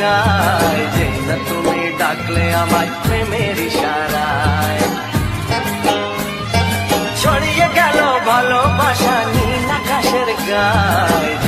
গায়। যে না তুমি ডাকলে আমার প্রেমের ইশারায়। ছড়িয়ে গেল ভালোবাসা নীল আকাশের গায়।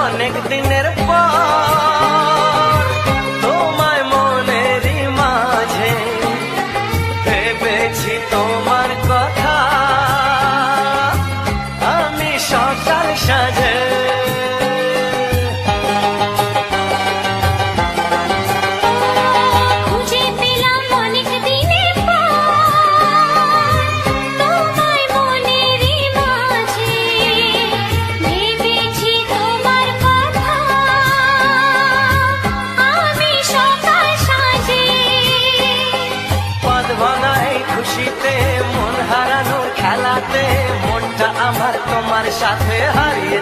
অনেক দিনের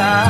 casa.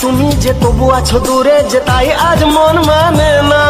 তুমি যে তবু আছো দূরে যে তাই আজ মন না।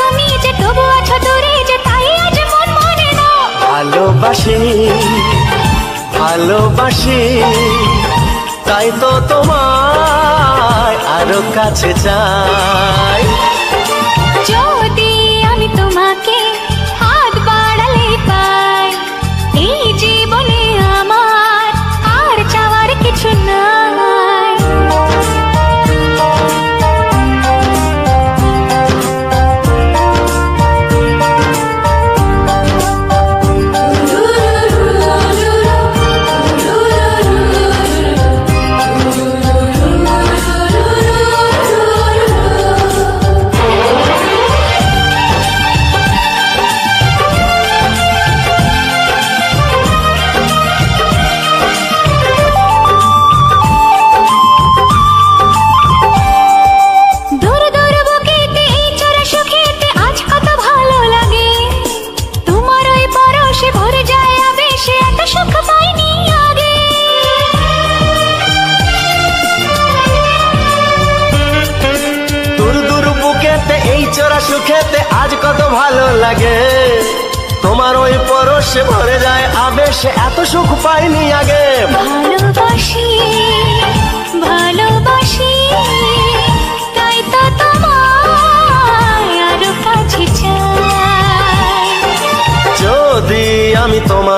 তুমি যে তবু আছো দূরে যে তাই আজ মন মানে না। ভালোবাসি ভালোবাসি তাই তো তোমায় আরও কাছে চাই। যদি আমি তোমাকে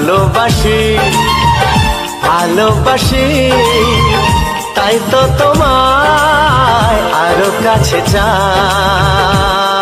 ভালোবাসি ভালোবাসি তাই তো তোমার আরও কাছে চাই।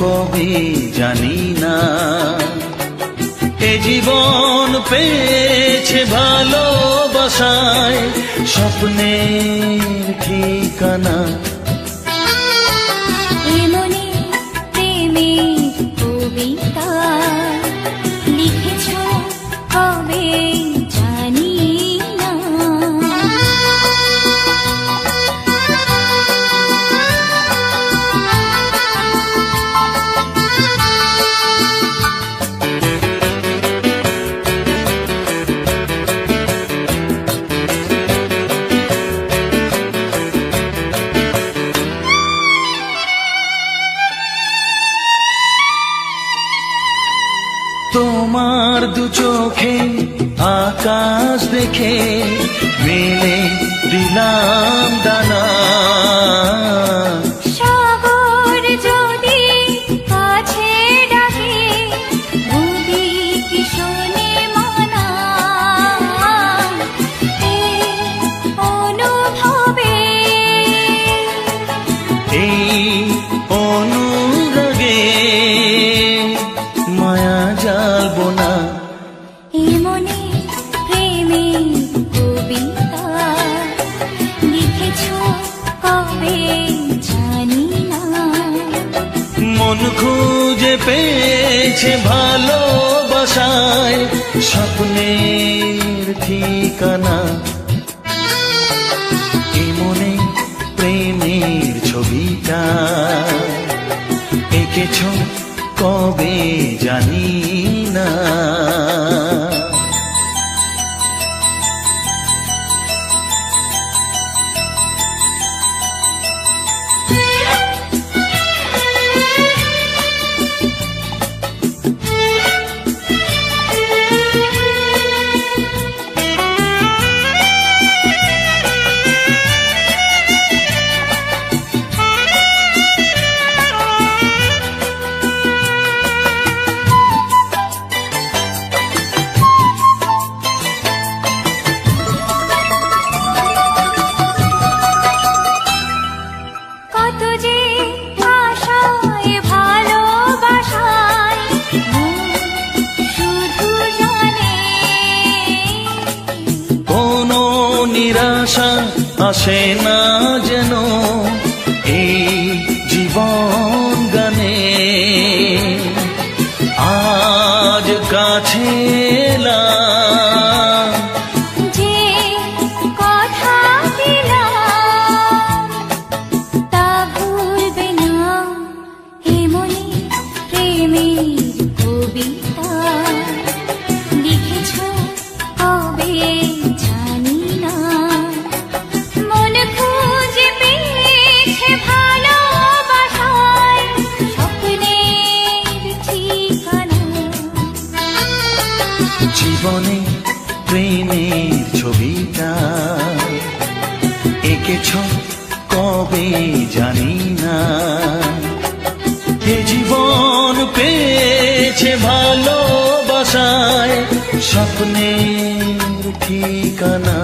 কবি জানি না। এ জীবন পেয়েছে ভালোবাসায় স্বপ্নের ঠিকানা এই অনুরাগে মায়া জাল বোনা কবিতা না। খুঁজে পেয়েছে ভালোবাসায় স্বপ্নের ঠিকানা। কবে জানি না। পৌঁছায় স্বপ্নের ঠিকানা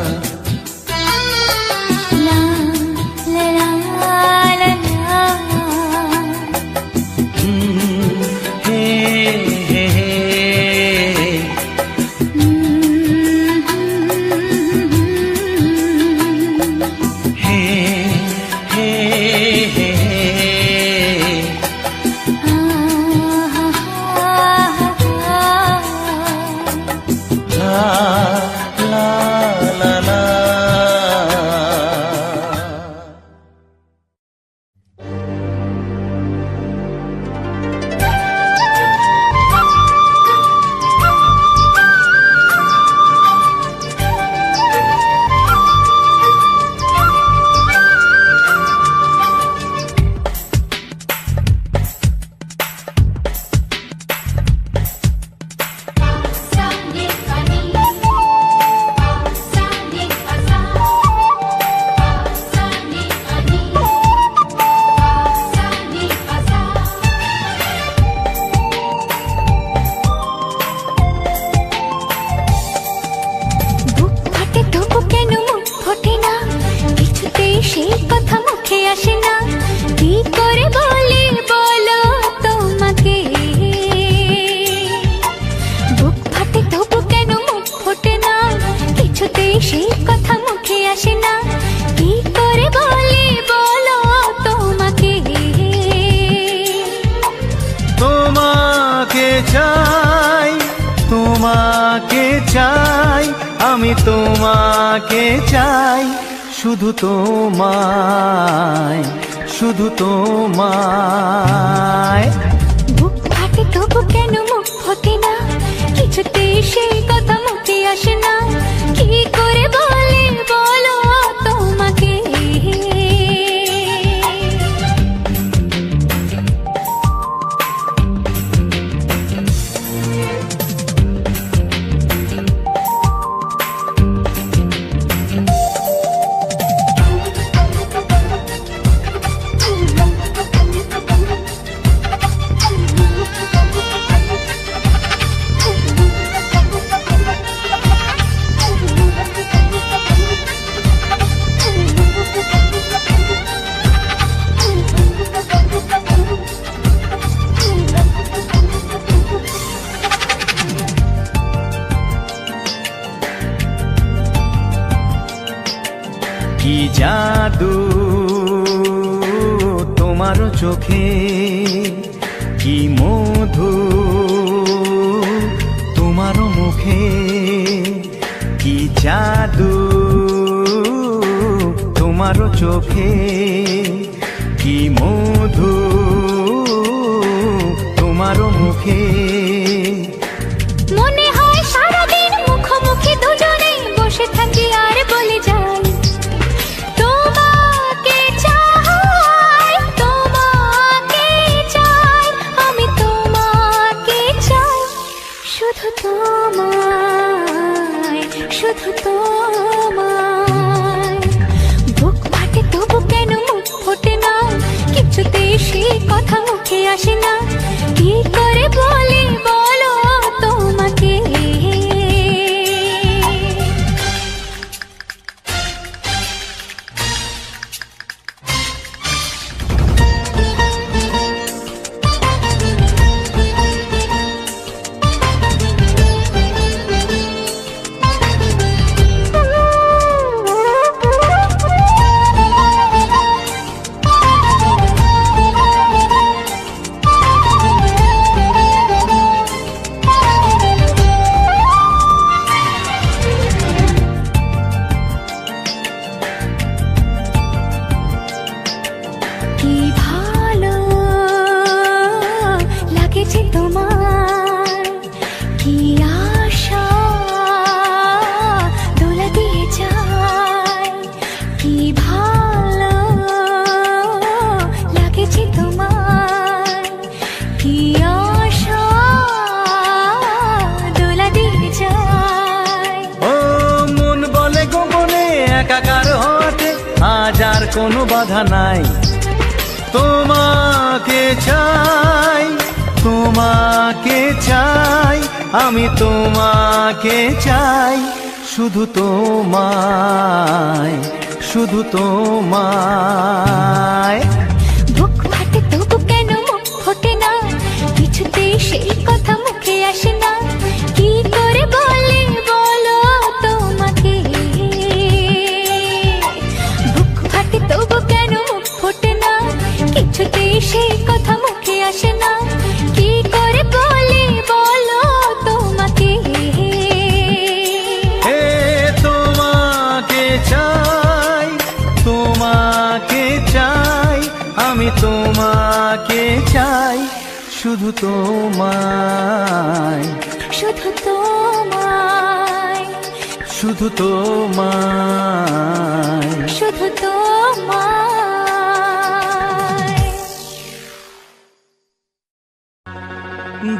সেই কথা মুখে আসে না। কি করে বলি বলো তোমাকে? তোমাকে চাই তোমাকে চাই, আমি তোমাকে চাই, শুধু তোমায় শুধু তোমায়। কি আশা? দোলা দিয়ে যায় ও, মন বলে একাকার হতে আর কোনো বাধা নাই। তোমাকে চাই তোমাকে চাই, আমি তোমাকে চাই, শুধু তোমায় শুধু তোমায়। শুধু তোমায়। শুধু তোমায়। শুধু তোমায়। শুধু তোমায়।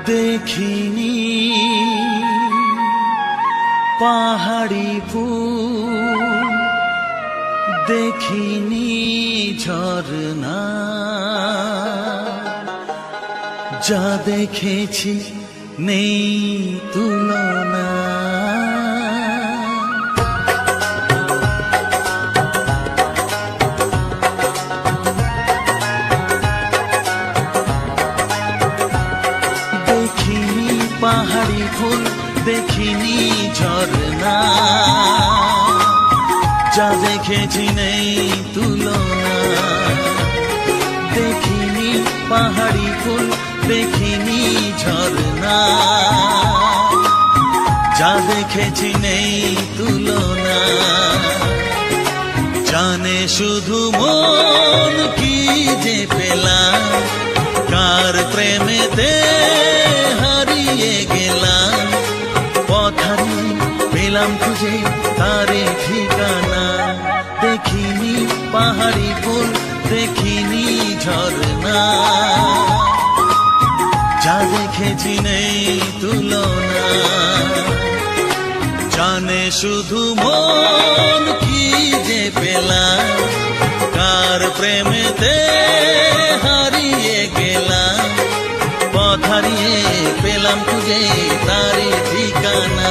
দেখিনি পাহাড়ি ফুল দেখিনি ঝরনা যা দেখেছি নেই তুলনা। দেখিনি পাহাড়ি ফুল, দেখিনি ঝর্ণা। যা দেখেছি নেই তুলনা। দেখিনি পাহাড়ি ফুল দেখিনি ঝরনা যা দেখেছি নেই তুলনা। জানে শুধু মন কি যে পেলা কার প্রেমেতে হারিয়ে গেলাম। পথারি পেলাম খুঁজে তারে ঠিকানা। দেখিনি পাহাড়ি ফুল, দেখিনি ঝরনা দেখেছি নেই তুলনা। জানে শুধু মন কি যে পেলাম, কার প্রেমেতে হারিয়ে গেলাম। পথ হারিয়ে পেলাম খুঁজে তারি ঠিকানা।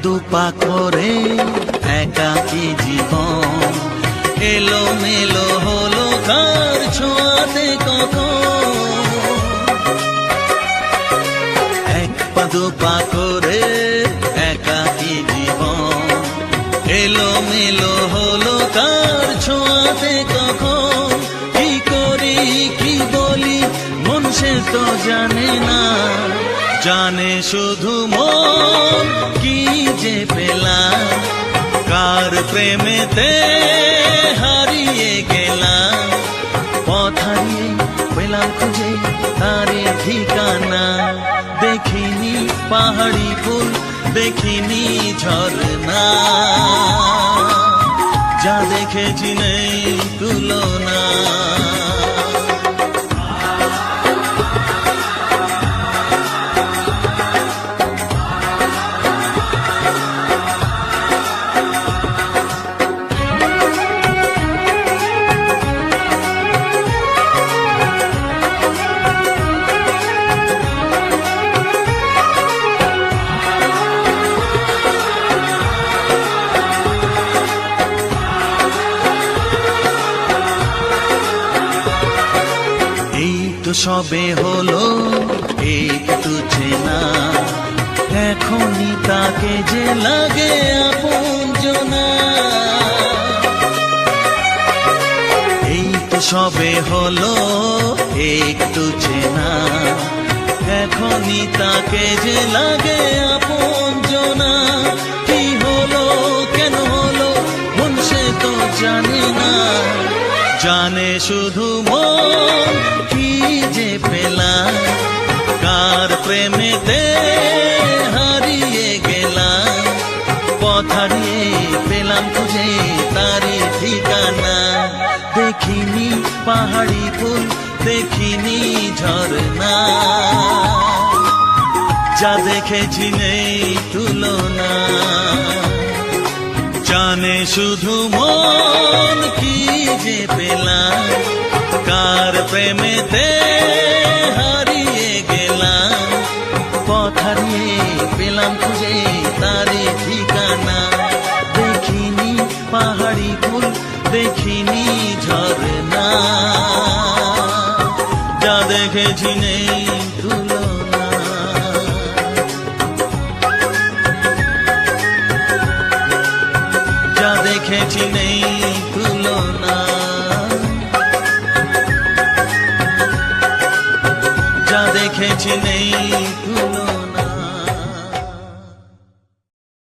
এক পা দু পা করে একাকি জীবন? এলো মেলো হলো কার ছোঁয়াতে কখন? এক পা দু পা করে একাকি জীবন? এলো মেলো হলো কার ছোঁয়াতে কখন? কি করি, কি বলি, মন সে তো জানে না। জানে শুধু মন যে পেলাম। কার প্রেমেতে হারিয়ে গেলাম। পথ হারিয়ে পেলাম খুঁজে, তারে ঠিকানা। দেখিনি পাহাড়ি ফুল, দেখিনি ঝর্ণা। যা দেখেছি নেই তুলনা। সবে হলো একটু চেনা এখনই তাকে যে লাগে আপন জনা। এই তো সবে হলো একটু চেনা এখনই তাকে যে লাগে আপন জনা। কি হলো, কেন হলো, মন সে তো জানে না। জানে শুধু মন, কি যে পেলাম, কার প্রেমেতে হারিয়ে গেলাম পথ হারিয়ে পেলাম খুঁজে তারি ঠিকানা। দেখিনি পাহাড়ি ফুল, দেখিনি ঝরনা যা দেখেছি নেই তুলনা। জানে শুধু মন কি যে পেলাম, কার প্রেমেতে হারিয়ে গেলাম। পথ হারিয়ে পেলাম খুঁজে তারে ঠিকানা। দেখিনি পাহাড়ি ফুল, দেখিনি ঝর্ণা। যা দেখেছি নেই